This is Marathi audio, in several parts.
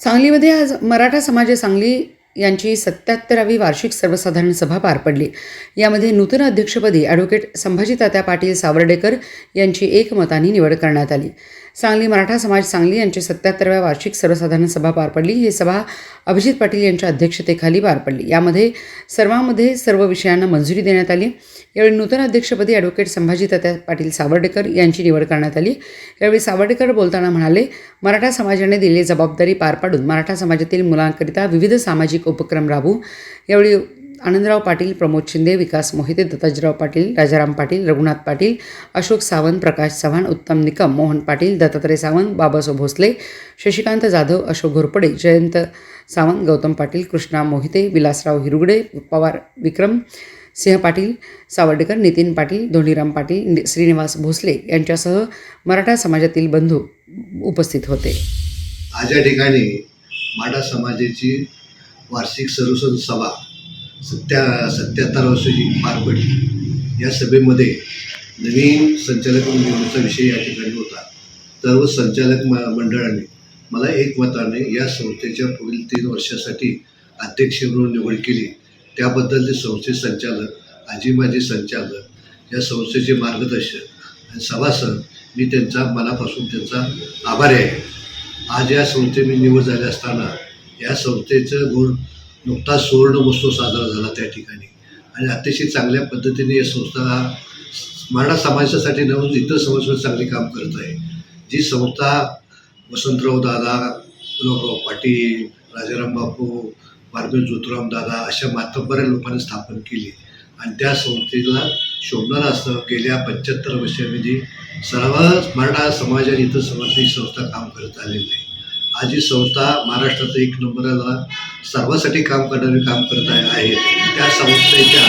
सांगलीमध्ये आज मराठा समाज सांगली यांची सत्याहत्तरावी वार्षिक सर्वसाधारण सभा पार पडली. यामध्ये नूतन अध्यक्षपदी ॲडव्होकेट संभाजी तात्या पाटील सावर्डेकर यांची एकमताने निवड करण्यात आली. सांगली मराठा समाज सांगली यांची सत्याहत्तरव्या वार्षिक सर्वसाधारण सभा पार पडली. ही सभा अभिजित पाटील यांच्या अध्यक्षतेखाली पार पडली. यामध्ये सर्वांमध्ये सर्व विषयांना मंजुरी देण्यात आली. यावेळी नूतन अध्यक्षपदी ॲडव्होकेट संभाजी तात्या पाटील सावर्डेकर यांची निवड करण्यात आली. यावेळी सावर्डेकर बोलताना म्हणाले मराठा समाजाने दिलेली जबाबदारी पार पाडून मराठा समाजातील मुलांकरिता विविध सामाजिक उपक्रम राबवू. यावेळी आनंदराव पाटील प्रमोद शिंदे विकास मोहिते दत्ताजीराव पाटील राजाराम पाटील रघुनाथ पाटील अशोक सावंत प्रकाश चव्हाण उत्तम निकम मोहन पाटील दत्तात्रय सावंत बाबासाहेब भोसले शशिकांत जाधव अशोक घोरपडे जयंत सावंत गौतम पाटील कृष्णा मोहिते विलासराव हिरुगडे पवार विक्रम सिंह पाटील सावर्डेकर नितीन पाटील धोंडीराम पाटील श्रीनिवास भोसले यांच्यासह मराठा समाजातील बंधू उपस्थित होते. आज या ठिकाणी मराठा समाजाची वार्षिक सर्वसद सभा सत्या सत्याहत्तर वर्षाची पार पडली. या सभेमध्ये नवीन संचालक निवडीचा विषय या ठिकाणी होता. सर्व संचालक म मंडळाने मला एकमताने या संस्थेच्या पुढील तीन वर्षासाठी अध्यक्ष म्हणून निवड केली. त्याबद्दल ते संस्थेचे संचालक आजी माजी संचालक या संस्थेचे मार्गदर्शक आणि सभासद मी त्यांचा मनापासून त्यांचा आभारी आहे. आज या संस्थेत मी निवड झाल्या असताना या संस्थेचं गुण नुकताच सुवर्ण महोत्सव साजरा झाला त्या ठिकाणी. आणि अतिशय चांगल्या पद्धतीने या संस्था मराठा समाजासाठी नव्हे इतर समाजावर चांगले काम करत आहे. जी संस्था वसंतराव दादा गुलाबराव पाटील राजाराम बापू पारमेश ज्योतिराम दादा अशा मातब्बऱ्या लोकांनी स्थापन केली. आणि त्या संस्थेला शोभणार असं गेल्या पंच्याहत्तर वर्षामध्ये सर्व मराठा समाज आणि इतर समाजाची ही संस्था काम करत आलेली आहे. आज ही संस्था महाराष्ट्रात एक नंबरला सर्वासाठी काम करणारे काम करत आहे. त्या संस्थेच्या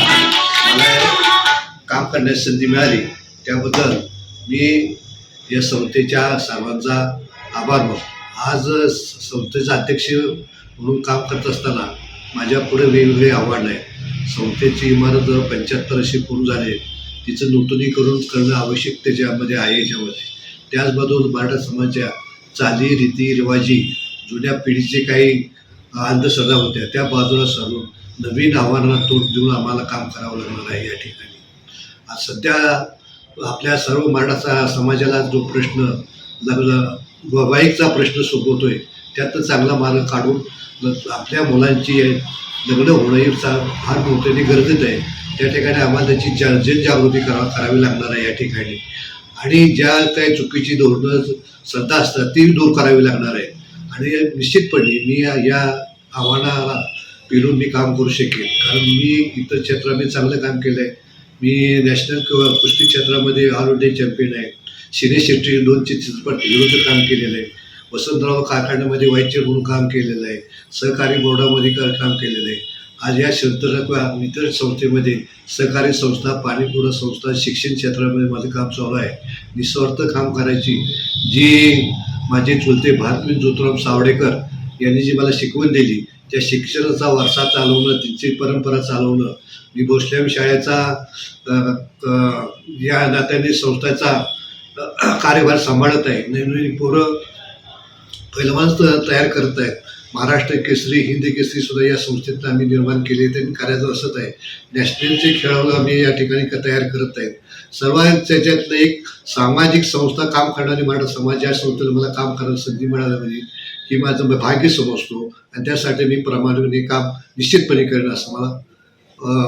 मला काम करण्याची संधी मिळाली. त्याबद्दल मी या संस्थेच्या सर्वांचा आभार मानतो. आज स- संस्थेचा अध्यक्ष म्हणून काम करत असताना माझ्या पुढे वेगवेगळे आव्हानं आहे. संस्थेची इमारत पंच्याहत्तर अशी पूर्ण झाली तिचं नूतनीकरण करणं आवश्यक त्याच्यामध्ये आहे याच्यामध्ये. त्याचबरोबर मराठा समाजाच्या चाली रीती रिवाजी जुन्या पिढीचे काही अंधश्रद्धा होत्या त्या बाजूला सारून नवीन आव्हानांना तोंड देऊन आम्हाला काम करावं लागणार आहे या ठिकाणी. आज सध्या आपल्या सर्व मराठा समाजाला जो प्रश्न लग्न वैवाहिकचा प्रश्न सोबवतोय त्यात चांगला मार्ग काढून आपल्या मुलांची लग्न होणं ही चा- फार मोठ्याने गरजेचं आहे. त्या ठिकाणी आम्हाला त्याची जा जनजागृती करा करावी लागणार आहे या ठिकाणी. आणि ज्या काही चुकीची धोरणं सध्या असतात ती दूर करावी लागणार आहे. आणि निश्चितपणे मी या आव्हानाला पेलून मी काम करू शकेन. कारण मी इतर क्षेत्रामध्ये चांगलं काम केलं आहे मी नॅशनल किंवा कुस्ती क्षेत्रामध्ये ऑल इंडिया चॅम्पियन आहे. सिने शेट्टी दोन चित्रपट हिरोचं काम केलेलं आहे. वसंतराव कारखान्यामध्ये व्हायचे म्हणून काम केलेलं आहे. सहकारी बोर्डामध्ये काम केलेलं आहे. आज या क्षेत्रात इतर संस्थेमध्ये सहकारी संस्था पाणीपुरवठा संस्था शिक्षण क्षेत्रामध्ये माझं काम चालू आहे. निस्वार्थ काम करायची जी माझे चुलते भारतवीर ज्योतिराम सावडेकर यांनी जी मला शिकवण दिली त्या शिक्षणाचा वारसा चालवणं त्यांची परंपरा चालवणं मी भोसलेम शाळेचा या नात्याने संस्थेचा कार्यभार सांभाळत आहे. नवीन पोरं पहिलवान तयार करत आहेत. महाराष्ट्र केसरी हिंदी केसरी सुद्धा या संस्थेतनं आम्ही निर्माण केले त्यांनी कार्याचं असत आहे. नॅशनलचे खेळाडू आम्ही या ठिकाणी क- तयार करत आहेत. सर्वात त्याच्यातलं एक सामाजिक संस्था काम करणारी मराठा समाज या संस्थेला मला काम करायला संधी मिळाली म्हणजे ही माझं भाग्य समजतो. आणि त्यासाठी मी प्रामाणिकपणे काम निश्चितपणे करेन असं मला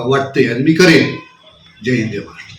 वाटते आणि मी करेन. जय हिंद महाराष्ट्र.